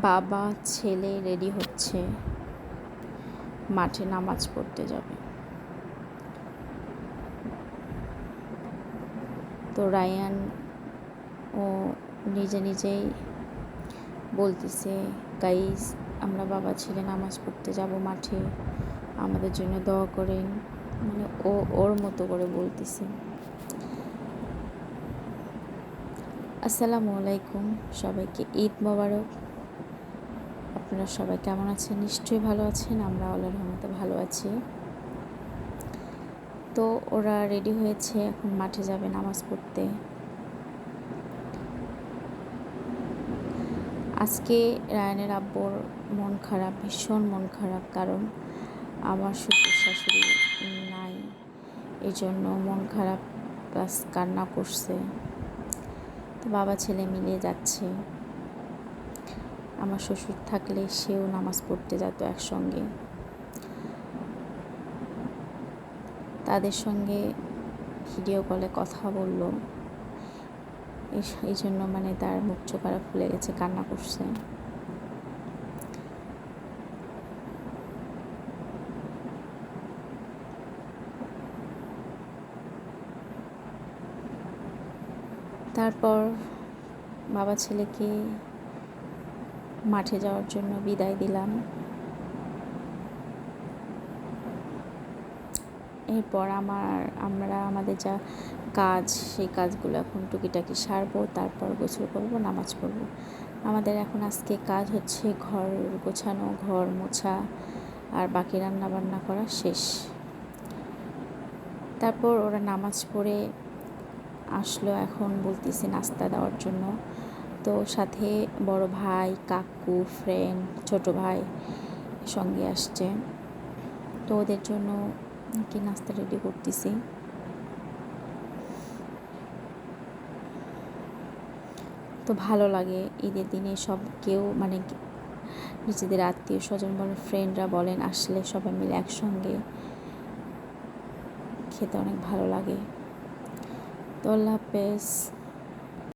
বাবা, ছেলে রেডি হচ্ছে। মাঠে নামাজ পড়তে যাবে। তো রায়ান ও নিজে নিজেই বলতেছে গাইস আমরা বাবা, ছেলে নামাজ পড়তে যাব মাঠে। আমাদের জন্য দোয়া করেন। মানে ও ওর মতো করে বলতেছে। আসসালামু আলাইকুম সবাইকে, ঈদ মোবারক। আপনারা সবাই কেমন আছেন? নিশ্চয়ই ভালো আছেন। আমরা আল্লাহর রহমতে ভালো আছি। তো ওরা রেডি হয়েছে, এখন মাঠে যাবে নামাজ পড়তে। আজকে রায়নের আব্বুর মন খারাপ, ভীষণ মন খারাপ, কারণ আমার শ্বশুর শাশুড়ি নাই। এই জন্য মন খারাপ প্লাস কান্না করছে। তো বাবা ছেলে মিলে যাচ্ছে। আমার শ্বশুর থাকলে সেও নামাজ পড়তে যেত একসঙ্গে। তাদের সঙ্গে ভিডিও কলে কথা বলল। এই জন্য মানে তার মুখ চোখারা ফুলে গেছে, কান্না করছে। তারপর বাবা ছেলেকে মাঠে যাওয়ার জন্য বিদায় দিলাম। এরপর আমার, আমরা, আমাদের যা কাজ, সেই কাজগুলো এখন টুকিটাকি সারবো, তারপর গোসল করব, নামাজ পড়ব। আমাদের এখন আজকে কাজ হচ্ছে ঘর গোছানো, ঘর মোছা, আর বাকি রান্না বান্না করা শেষ। তারপর ওরা নামাজ পড়ে আসলো এখন বলতেছে নাস্তা দেওয়ার জন্য। তো সাথে বড় ভাই, কাকু ফ্রেন্ড ছোট ভাই সঙ্গে আসছে। তো ওদের জন্য কি নাস্তা রেডি করতেছি। তো ভালো লাগে ঈদের দিনে সব কেউ মানে নিজেদের আত্মীয় স্বজন বলেন ফ্রেন্ডরা বলেন, আসলে সবাই মিলে একসঙ্গে খেতে অনেক ভালো লাগে। তো আল্লাহ হাফেজ।